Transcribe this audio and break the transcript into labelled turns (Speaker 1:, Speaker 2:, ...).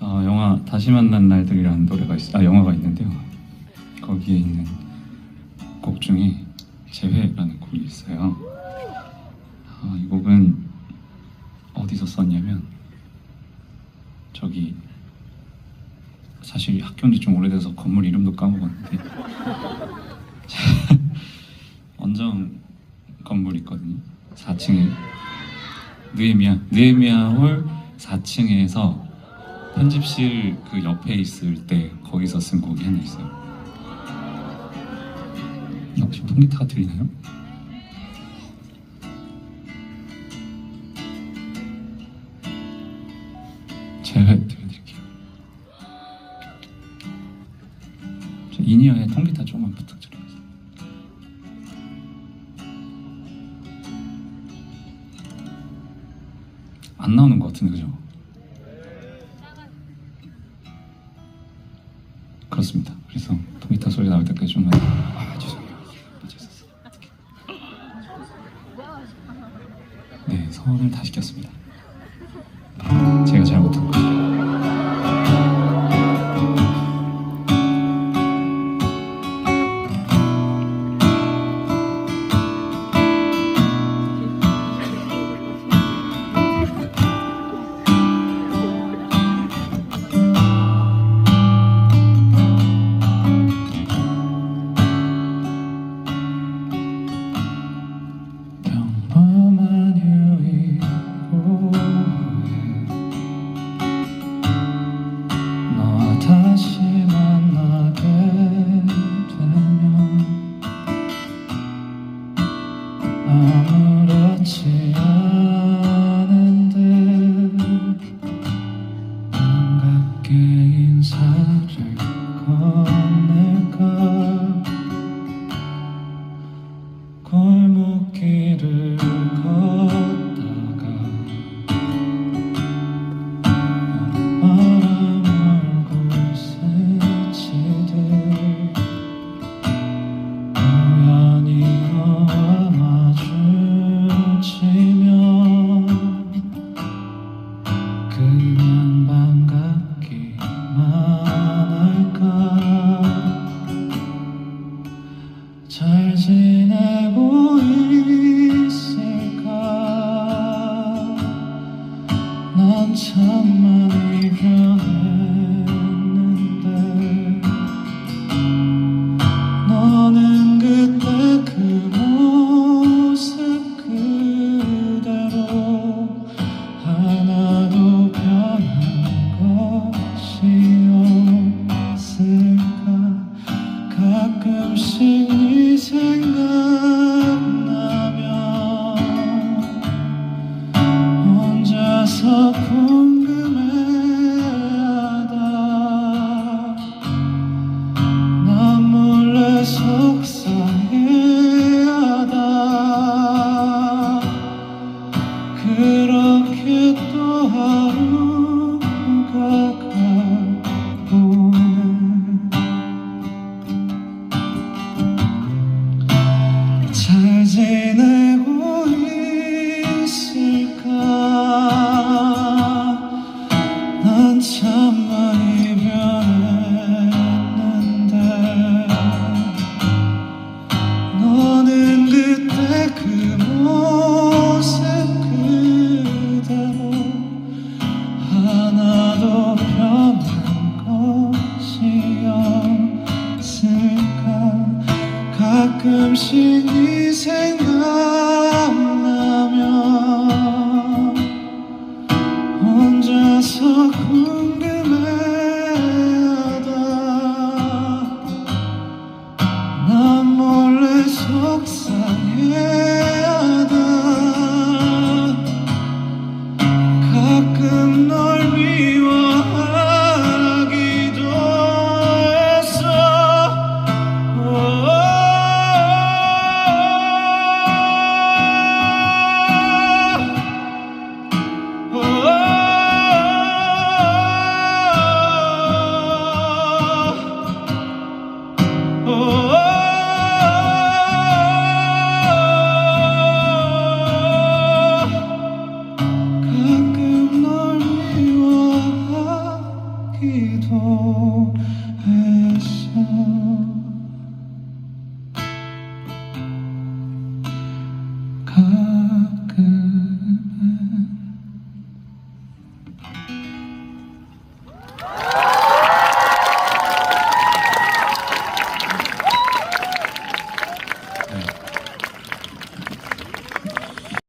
Speaker 1: 어, 영화 다시 만난 날들이라는 노래가 있, 아 영화가 있는데요. 거기에 있는 곡 중에 재회라는 곡이 있어요. 아, 이 곡은 어디서 썼냐면 저기 사실 학교인 지 좀 오래돼서 건물 이름도 까먹었는데 원정 건물 있거든요. 4층에 느에미아 느에미아 홀 4층에서 편집실 그 옆에 있을 때 거기서 쓴 곡이 하나 있어요. 혹시 통기타가 들리나요? 제가 들려드릴게요. 저 이니어의 통기타 조금만 부탁드리겠습니다. 안 나오는 것 같은데 그죠? 그렇습니다. 그래서 통기타 소리 나올 때까지 좀만 아 죄송해요. 빠져 있었어. 네, 소원을 다 시켰습니다. 반갑게 인 많이 변했 혼 가끔씩 네 생각나면 혼자서 궁금 hakaman.